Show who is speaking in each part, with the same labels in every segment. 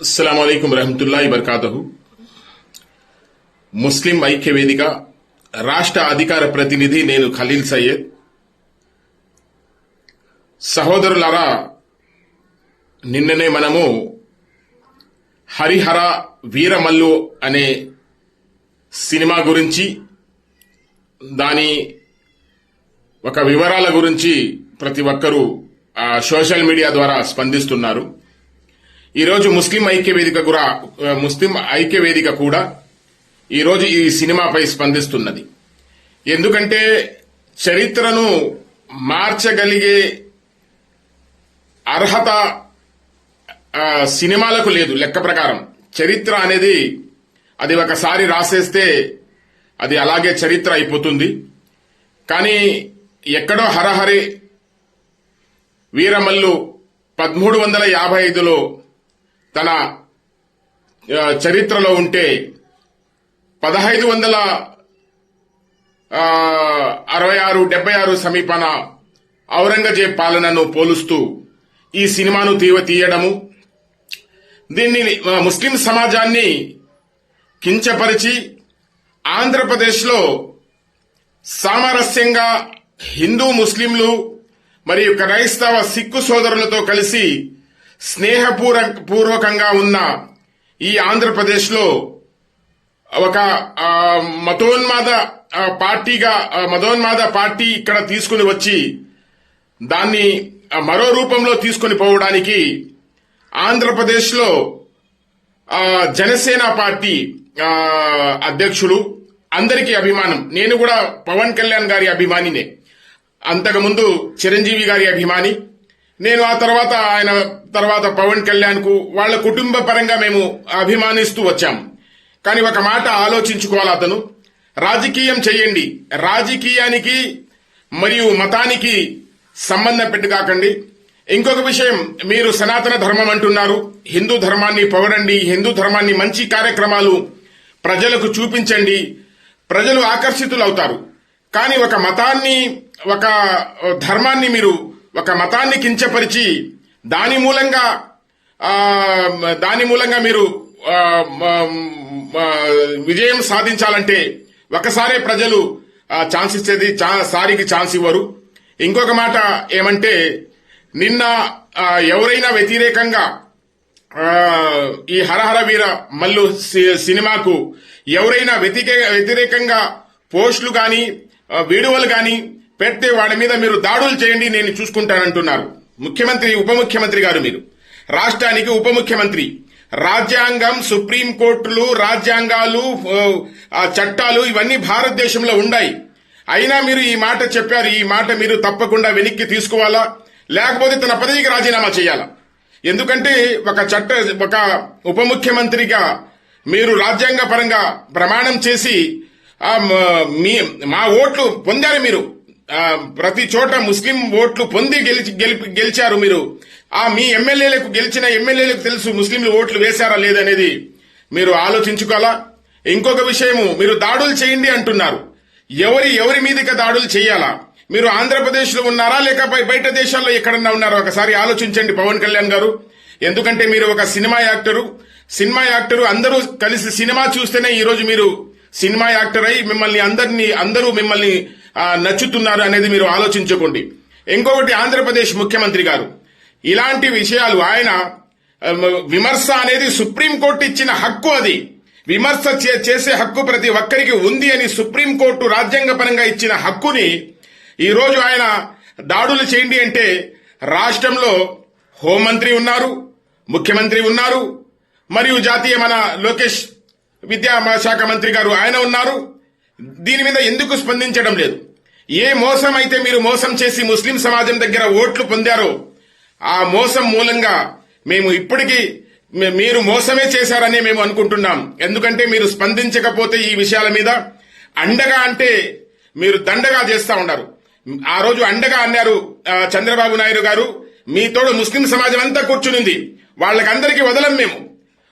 Speaker 1: అస్సలం అయికం రహమతుల్లాhi బర్కాతహు. ముస్లిం ఐక్య వేదిక రాష్ట్ర అధికార ప్రతినిధి నేను ఖలీల్ సయ్యద్. సహోదరులారా నిన్ననే మనము హరిహర వీరమల్లు అనే సినిమా గురించి దాని ఒక వివరాల గురించి ప్రతి ఒక్కరూ సోషల్ మీడియా ద్వారా స్పందిస్తున్నారు. ఈరోజు ముస్లిం ఐక్య వేదిక కూడా ముస్లిం ఐక్య వేదిక కూడా ఈరోజు ఈ సినిమాపై స్పందిస్తున్నది. ఎందుకంటే చరిత్రను మార్చగలిగే అర్హత సినిమాలకు లేదు లెక్క ప్రకారం. చరిత్ర అనేది అది ఒకసారి రాసేస్తే అది అలాగే చరిత్ర అయిపోతుంది. కానీ ఎక్కడో హరహరి వీరమల్లు పదమూడు వందల యాభై ఐదులో తన చరిత్రలో ఉంటే పదహైదు వందల అరవై ఆరు డెబ్బై ఆరు సమీపన ఔరంగజేబ్ పాలనను పోలుస్తూ ఈ సినిమాను తీవ తీయడము దీన్ని ముస్లిం సమాజాన్ని కించపరిచి ఆంధ్రప్రదేశ్లో సామరస్యంగా హిందూ ముస్లింలు మరియు క్రైస్తవ సిక్కు సోదరులతో కలిసి స్నేహపూర్వ పూర్వకంగా ఉన్న ఈ ఆంధ్రప్రదేశ్లో ఒక మతోన్మాద పార్టీగా మతోన్మాద పార్టీ ఇక్కడ తీసుకుని వచ్చి దాన్ని మరో రూపంలో తీసుకుని పోవడానికి ఆంధ్రప్రదేశ్లో జనసేన పార్టీ అధ్యక్షులు అందరికీ అభిమానం. నేను కూడా పవన్ కళ్యాణ్ గారి అభిమానినే. అంతకుముందు చిరంజీవి గారి అభిమాని. నేను ఆ తర్వాత ఆయన తర్వాత పవన్ కళ్యాణ్కు వాళ్ళ కుటుంబ పరంగా మేము అభిమానిస్తూ వచ్చాం. కానీ ఒక మాట ఆలోచించుకోవాలి అతను. రాజకీయం చేయండి. రాజకీయానికి మరియు మతానికి సంబంధం పెట్టుకాకండి ఇంకొక విషయం మీరు సనాతన ధర్మం అంటున్నారు. హిందూ ధర్మాన్ని పొగడండి. హిందూ ధర్మాన్ని మంచి కార్యక్రమాలు ప్రజలకు చూపించండి. ప్రజలు ఆకర్షితులు అవుతారు కానీ ఒక మతాన్ని ఒక ధర్మాన్ని మీరు ఒక మతాన్ని కించపరిచి దాని మూలంగా దాని మూలంగా మీరు విజయం సాధించాలంటే ఒకసారే ప్రజలు ఛాన్స్ ఇచ్చేది చా- సారికి ఛాన్స్ ఇవ్వరు. ఇంకొక మాట ఏమంటే నిన్న ఎవరైనా వ్యతిరేకంగా ఈ హరహర వీర మల్లు సి- సినిమాకు ఎవరైనా వ్యతిరేకంగా పోస్టులు కానీ వీడియోలు కానీ పెడితే వాడి మీద మీరు దాడులు చేయండి నేను చూసుకుంటానంటున్నారు. ముఖ్యమంత్రి ఉప ముఖ్యమంత్రి గారు మీరు. రాష్ట్రానికి ఉప ముఖ్యమంత్రి రాజ్యాంగం సుప్రీం కోర్టులు రాజ్యాంగాలు చట్టాలు ఇవన్నీ భారతదేశంలో ఉన్నాయి అయినా మీరు ఈ మాట చెప్పారు ఈ మాట మీరు తప్పకుండా వెనక్కి తీసుకోవాలా? లేకపోతే తన పదవికి రాజీనామా చేయాలా? ఎందుకంటే ఒక చట్ట ఒక ఉప ముఖ్యమంత్రిగా మీరు రాజ్యాంగ పరంగా ప్రమాణం చేసి మీ మా ఓట్లు పొందారు మీరు. ప్రతి చోట ముస్లిం ఓట్లు పొంది గెలిచి గెలిపి గెలిచారు మీరు. ఆ మీ ఎమ్మెల్యేలకు గెలిచిన ఎమ్మెల్యేలకు తెలుసు ముస్లింలు ఓట్లు వేశారా లేదనేది. మీరు ఆలోచించుకోవాలా? ఇంకొక విషయము మీరు దాడులు చేయండి అంటున్నారు. ఎవరి ఎవరి మీదకి దాడులు చేయాలా? మీరు ఆంధ్రప్రదేశ్లో ఉన్నారా లేక బయట దేశాల్లో ఎక్కడన్నా ఉన్నారా? ఒకసారి ఆలోచించండి పవన్ కళ్యాణ్ గారు. ఎందుకంటే మీరు ఒక సినిమా యాక్టరు. సినిమా యాక్టరు అందరూ కలిసి సినిమా చూస్తేనే ఈరోజు మీరు సినిమా యాక్టర్ అయి మిమ్మల్ని అందరినీ అందరూ మిమ్మల్ని నచ్చుతున్నారు అనేది మీరు ఆలోచించుకోండి. ఇంకొకటి ఆంధ్రప్రదేశ్ ముఖ్యమంత్రి గారు. ఇలాంటి విషయాలు ఆయన విమర్శ అనేది సుప్రీంకోర్టు ఇచ్చిన హక్కు అది. విమర్శ చే- చేసే హక్కు ప్రతి ఒక్కరికి ఉంది అని సుప్రీంకోర్టు రాజ్యాంగపరంగా ఇచ్చిన హక్కుని ఈరోజు ఆయన దాడులు చేయండి అంటే రాష్ట్రంలో హోంమంత్రి ఉన్నారు ముఖ్యమంత్రి ఉన్నారు మరియు జాతీయ మన లోకేష్ విద్యా శాఖ మంత్రి గారు ఆయన ఉన్నారు. దీని మీద ఎందుకు స్పందించడం లేదు? ఏ మోసం అయితే మీరు మోసం చేసి ముస్లిం సమాజం దగ్గర ఓట్లు పొందారో ఆ మోసం మూలంగా మేము ఇప్పటికీ మీరు మోసమే చేశారని మేము అనుకుంటున్నాం. ఎందుకంటే మీరు స్పందించకపోతే ఈ విషయాల మీద అండగా అంటే మీరు దండగా చేస్తా ఉన్నారు. ఆ రోజు అండగా అన్నారు చంద్రబాబు నాయుడు గారు మీ తోడు ముస్లిం సమాజం అంతా కూర్చునింది. వాళ్ళకందరికీ వదలం మేము.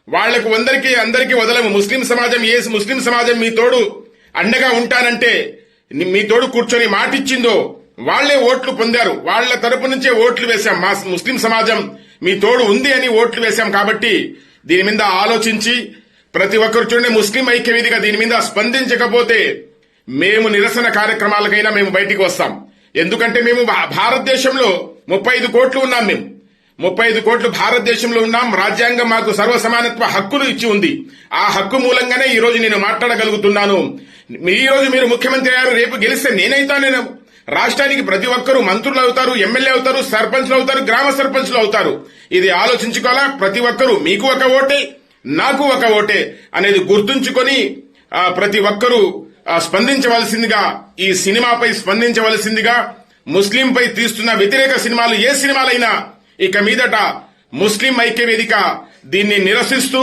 Speaker 1: వాళ్ళకు అందరికీ అందరికీ వదలము. ముస్లిం సమాజం ఏ ముస్లిం సమాజం మీ తోడు అండగా ఉంటానంటే మీ తోడు కూర్చొని మాటిచ్చిందో వాళ్ళే ఓట్లు పొందారు. వాళ్ళ తరపు నుంచే ఓట్లు వేశాం. మా ముస్లిం సమాజం మీ తోడు ఉంది అని ఓట్లు వేశాం కాబట్టి దీని మీద ఆలోచించి ప్రతి ఒక్కరు చూడండి ముస్లిం ఐక్యవేదిక దీని మీద స్పందించకపోతే మేము నిరసన కార్యక్రమాలకైనా మేము బయటికి వస్తాం. ఎందుకంటే మేము భా- భారతదేశంలో ముప్పై ఐదు కోట్లు ఉన్నాం మేము. ముప్పై ఐదు కోట్లు భారతదేశంలో ఉన్నాం రాజ్యాంగం మాకు సర్వసమానత్వ హక్కులు ఇచ్చి ఉంది. ఆ హక్కు మూలంగానే ఈ రోజు నేను మాట్లాడగలుగుతున్నాను. మీ- ఈ రోజు మీరు ముఖ్యమంత్రి అయ్యారు రేపు గెలిస్తే నేనైతా నేను రాష్ట్రానికి ప్రతి ఒక్కరూ మంత్రులు అవుతారు ఎమ్మెల్యే అవుతారు సర్పంచ్లు అవుతారు గ్రామ సర్పంచ్లు అవుతారు. ఇది ఆలోచించుకోవాలా? ప్రతి ఒక్కరూ మీకు ఒక ఓటే నాకు ఒక ఓటే అనేది గుర్తుంచుకొని ప్రతి ఒక్కరూ స్పందించవలసిందిగా ఈ సినిమాపై స్పందించవలసిందిగా ముస్లింపై తీస్తున్న వ్యతిరేక సినిమాలు ఏ సినిమాలైనా ఇక మీదట ముస్లిం ఐక్య వేదిక దీన్ని నిరసిస్తూ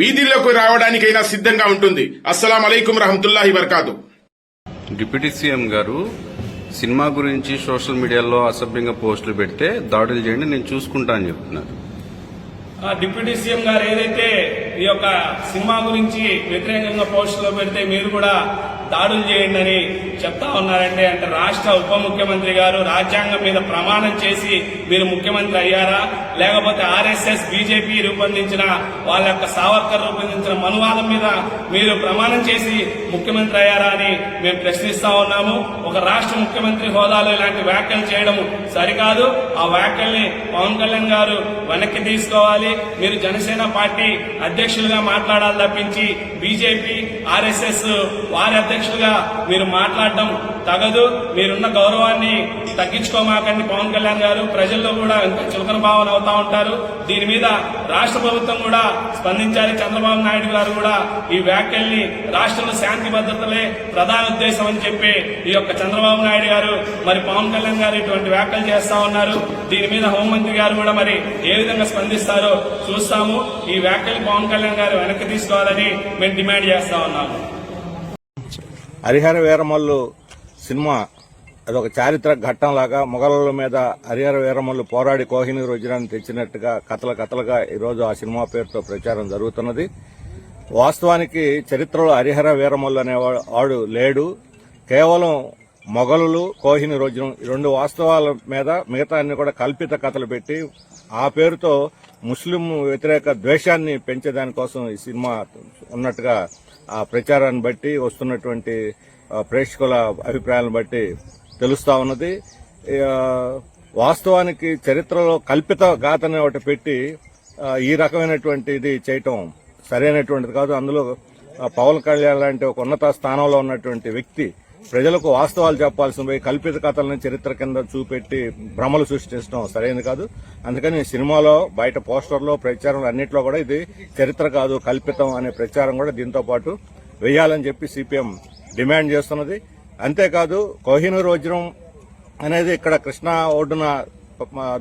Speaker 1: వీధిలోకి రావడానికైనా సిద్ధంగా ఉంటుంది. అస్సలం అలైకుం రహమతుల్లాహి వరకాతు.
Speaker 2: డిప్యూటీ సీఎం గారు సినిమా గురించి సోషల్ మీడియాలో అసభ్యంగా పోస్టులు పెడితే దాడులు చేయండి నేను చూసుకుంటా అని చెప్తున్నారు.
Speaker 3: ఆ డిప్యూటీ సీఎం గారు ఏదైతే ఈ యొక్క సినిమా గురించి వ్యతిరేకంగా పోస్టులో పెడితే మీరు కూడా దాడులు చేయండి అని చెప్తా ఉన్నారంటే అంటే రాష్ట్ర ఉప ముఖ్యమంత్రి గారు రాజ్యాంగం మీద ప్రమాణం చేసి మీరు ముఖ్యమంత్రి అయ్యారా? లేకపోతే ఆర్ఎస్ఎస్ బీజేపీ రూపొందించిన వాళ్ళ యొక్క సావర్కర్ రూపొందించిన మనువాదం మీద మీరు ప్రమాణం చేసి ముఖ్యమంత్రి అయ్యారా అని మేము ప్రశ్నిస్తా ఉన్నాము. ఒక రాష్ట్ర ముఖ్యమంత్రి హోదాలో ఇలాంటి వ్యాఖ్యలు చేయడం సరికాదు. ఆ వ్యాఖ్యల్ని పవన్ కళ్యాణ్ గారు వెనక్కి తీసుకోవాలి. మీరు జనసేన పార్టీ అధ్యక్షులుగా మాట్లాడాలి తప్పించి బీజేపీ ఆర్ఎస్ఎస్ వారి అధ్యక్షులుగా మీరు మాట్లాడడం తగదు. మీరున్న గౌరవాన్ని తగ్గించుకోమాకండి పవన్ కళ్యాణ్ గారు. ప్రజల్లో కూడా ఇంకా చులకన భావన అవుతా ఉంటారు. దీని మీద రాష్ట్ర ప్రభుత్వం కూడా స్పందించాలి. చంద్రబాబు నాయుడు గారు కూడా ఈ వ్యాఖ్యల్ని రాష్ట్రంలో శాంతి భద్రతలే ప్రధాన ఉద్దేశం అని చెప్పి ఈ యొక్క చంద్రబాబు నాయుడు గారు మరి పవన్ కళ్యాణ్ గారు ఇటువంటి వ్యాఖ్యలు చేస్తా ఉన్నారు. దీని మీద హోంమంత్రి గారు కూడా మరి ఏ విధంగా స్పందిస్తారో చూస్తాము. ఈ వ్యాఖ్యలు పవన్ కళ్యాణ్ గారు వెనక్కి తీసుకోవాలని మేము డిమాండ్ చేస్తా ఉన్నాము.
Speaker 4: హరిహర వీరమల్లు సినిమా అదొక చారిత్రక ఘట్టంలాగా మొఘలుల మీద హరిహర వీరమల్లు పోరాడి కోహినూరు వజ్రాన్ని తెచ్చినట్టుగా కథల కథలుగా ఈరోజు ఆ సినిమా పేరుతో ప్రచారం జరుగుతున్నది. వాస్తవానికి చరిత్రలో హరిహర వీరమల్లు అనేవాడు వాడు లేడు. కేవలం మొఘలులు కోహిని రోజునం ఈ రెండు వాస్తవాల మీద మిగతా అన్ని కూడా కల్పిత కథలు పెట్టి ఆ పేరుతో ముస్లిం వ్యతిరేక ద్వేషాన్ని పెంచేదానికోసం ఈ సినిమా ఉన్నట్టుగా ఆ ప్రచారాన్ని బట్టి వస్తున్నటువంటి ప్రేక్షకుల అభిప్రాయాలను బట్టి తెలుస్తా ఉన్నది. వాస్తవానికి చరిత్రలో కల్పిత గాథని ఒకటి పెట్టి ఈ రకమైనటువంటి ఇది చేయటం సరైనటువంటిది కాదు. అందులో పవన్ కళ్యాణ్ లాంటి ఒక ఉన్నత స్థానంలో ఉన్నటువంటి వ్యక్తి ప్రజలకు వాస్తవాలు చెప్పాల్సిన పోయి కల్పిత కథలను చరిత్ర కింద చూపెట్టి భ్రమలు సృష్టించడం సరైనది కాదు. అందుకని సినిమాలో బయట పోస్టర్లో ప్రచారం అన్నింటిలో కూడా ఇది చరిత్ర కాదు కల్పితం అనే ప్రచారం కూడా దీంతో పాటు వేయాలని చెప్పి సిపిఎం డిమాండ్ చేస్తున్నది. అంతేకాదు కోహినూర్ వజ్రం అనేది ఇక్కడ కృష్ణా ఒడ్డున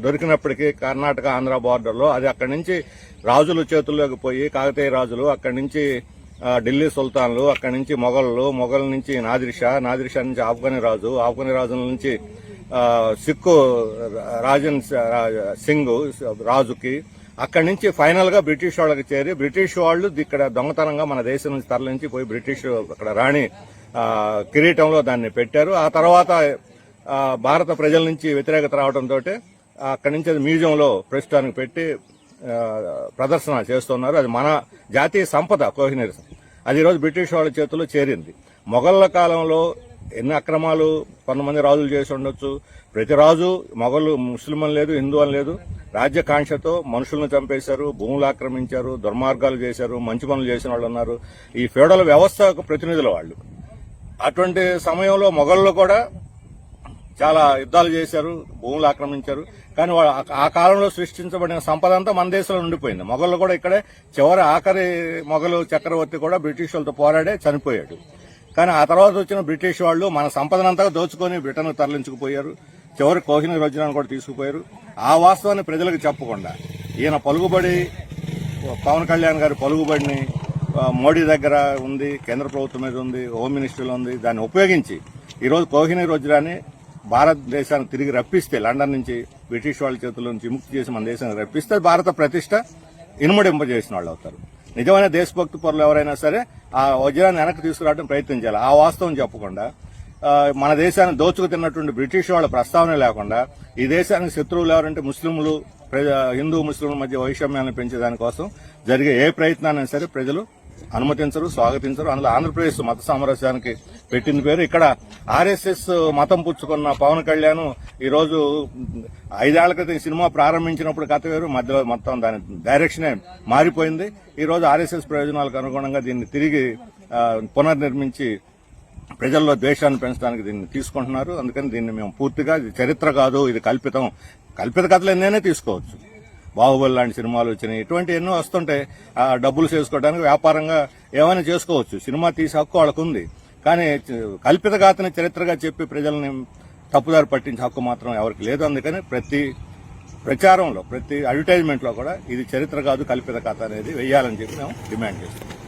Speaker 4: దొరికినప్పటికీ కర్ణాటక ఆంధ్ర బార్డర్లో. అది అక్కడి నుంచి రాజుల చేతుల్లోకి పోయి కాకతీయ రాజులు అక్కడి నుంచి ఢిల్లీ సుల్తాన్లు అక్కడి నుంచి మొఘళ్ళు మొఘల్ నుంచి నాదిర్షా నాదిర్షా నుంచి ఆఫ్ఘని రాజు ఆఫ్ఘని రాజుల నుంచి సిక్కు రాజన్ సింగ్ రాజుకి అక్కడి నుంచి ఫైనల్గా బ్రిటిష్ వాళ్ళకి చేరి బ్రిటిష్ వాళ్ళు ఇక్కడ దొంగతనంగా మన దేశం నుంచి తరలించి పోయి బ్రిటిష్ అక్కడ రాణి కిరీటంలో దాన్ని పెట్టారు. ఆ తర్వాత భారత ప్రజల నుంచి వ్యతిరేకత రావడంతో అక్కడి నుంచి అది మ్యూజియంలో ప్రస్తుతానికి పెట్టి ప్రదర్శన చేస్తున్నారు. అది మన జాతీయ సంపద కోహినీర్ అది ఈరోజు బ్రిటిష్ వాళ్ళ చేతుల్లో చేరింది. మొఘళ్ళ కాలంలో ఎన్ని అక్రమాలు కొంతమంది రాజులు చేసి ఉండొచ్చు. ప్రతి రాజు మొఘలు ముస్లిం లేదు హిందూ అని లేదు రాజ్యకాంక్షతో మనుషులను చంపేశారు భూములు ఆక్రమించారు దుర్మార్గాలు చేశారు మంచి పనులు చేసిన వాళ్ళు ఉన్నారు. ఈ ఫెడరల్ వ్యవస్థకు ప్రతినిధుల వాళ్ళు. అటువంటి సమయంలో మొఘళ్ళు కూడా చాలా యుద్ధాలు చేశారు భూములు ఆక్రమించారు. కానీ వాళ్ళు ఆ- కాలంలో సృష్టించబడిన సంపద అంతా మన దేశంలో ఉండిపోయింది. మొఘళ్ళు కూడా ఇక్కడే చివరి ఆఖరి మొఘలు చక్రవర్తి కూడా బ్రిటిష్ వాళ్ళతో పోరాడే చనిపోయాడు. కానీ ఆ తర్వాత వచ్చిన బ్రిటిష్ వాళ్ళు మన సంపదనంతా దోచుకొని బ్రిటన్ తరలించుకుపోయారు. చివరి కోహిన రోజునాన్ని కూడా తీసుకుపోయారు. ఆ వాస్తవాన్ని ప్రజలకు చెప్పకుండా ఈయన పలుకుబడి పవన్ కళ్యాణ్ గారి పలుకుబడిని మోడీ దగ్గర ఉంది కేంద్ర ప్రభుత్వం మీద ఉంది హోమ్ మినిస్ట్రీలో ఉంది దాన్ని ఉపయోగించి ఈరోజు కోహిని రోజురాని భారతదేశానికి తిరిగి రప్పిస్తే లండన్ నుంచి బ్రిటిష్ వాళ్ళ చేతుల నుంచి విముక్తి చేసి మన దేశానికి రప్పిస్తే భారత ప్రతిష్ట ఇనుమడింపజేసిన వాళ్ళు అవుతారు. నిజమైన దేశభక్తి పరులు ఎవరైనా సరే ఆ వజ్రాన్ని వెనక్కి తీసుకురావడం ప్రయత్నం చేయాలి. ఆ వాస్తవం చెప్పకుండా మన దేశాన్ని దోచుకు తిన్నటువంటి బ్రిటిష్ వాళ్ళ ప్రస్తావన లేకుండా ఈ దేశానికి శత్రువులు ఎవరంటే ముస్లింలు ప్రజ- హిందూ ముస్లింల మధ్య వైషమ్యాన్ని పెంచేదానికోసం జరిగే ఏ ప్రయత్నాన్ని సరే ప్రజలు అనుమతించరు స్వాగతించరు. అందులో ఆంధ్రప్రదేశ్ మత సామరస్యానికి పెట్టిన పేరు. ఇక్కడ ఆర్ఎస్ఎస్ మతం పుచ్చుకున్న పవన్ కళ్యాణ్ ఈరోజు ఐదేళ్ళ క్రితం ఈ సినిమా ప్రారంభించినప్పుడు కథ వేరు మధ్యలో మొత్తం దాని డైరెక్షనే మారిపోయింది. ఈరోజు ఆర్ఎస్ఎస్ ప్రయోజనాలకు అనుగుణంగా దీన్ని తిరిగి పునర్నిర్మించి ప్రజల్లో ద్వేషాన్ని పెంచడానికి దీన్ని తీసుకుంటున్నారు. అందుకని దీన్ని మేము పూర్తిగా చరిత్ర కాదు ఇది కల్పితం. కల్పిత కథలు ఎన్నైనా తీసుకోవచ్చు. బాహుబలి లాంటి సినిమాలు వచ్చినాయి. ఇటువంటి ఎన్నో వస్తుంటే ఆ డబ్బులు చేసుకోవడానికి వ్యాపారంగా ఏమైనా చేసుకోవచ్చు. సినిమా తీసే హక్కు వాళ్ళకు ఉంది కానీ కల్పిత గాథని చరిత్రగా చెప్పి ప్రజల్ని తప్పుదారి పట్టించే హక్కు మాత్రం ఎవరికి లేదు. అందుకని ప్రతి ప్రచారంలో ప్రతి అడ్వర్టైజ్మెంట్లో కూడా ఇది చరిత్ర కాదు కల్పిత కథ అనేది వెయ్యాలని చెప్పి మేము డిమాండ్ చేస్తున్నాం.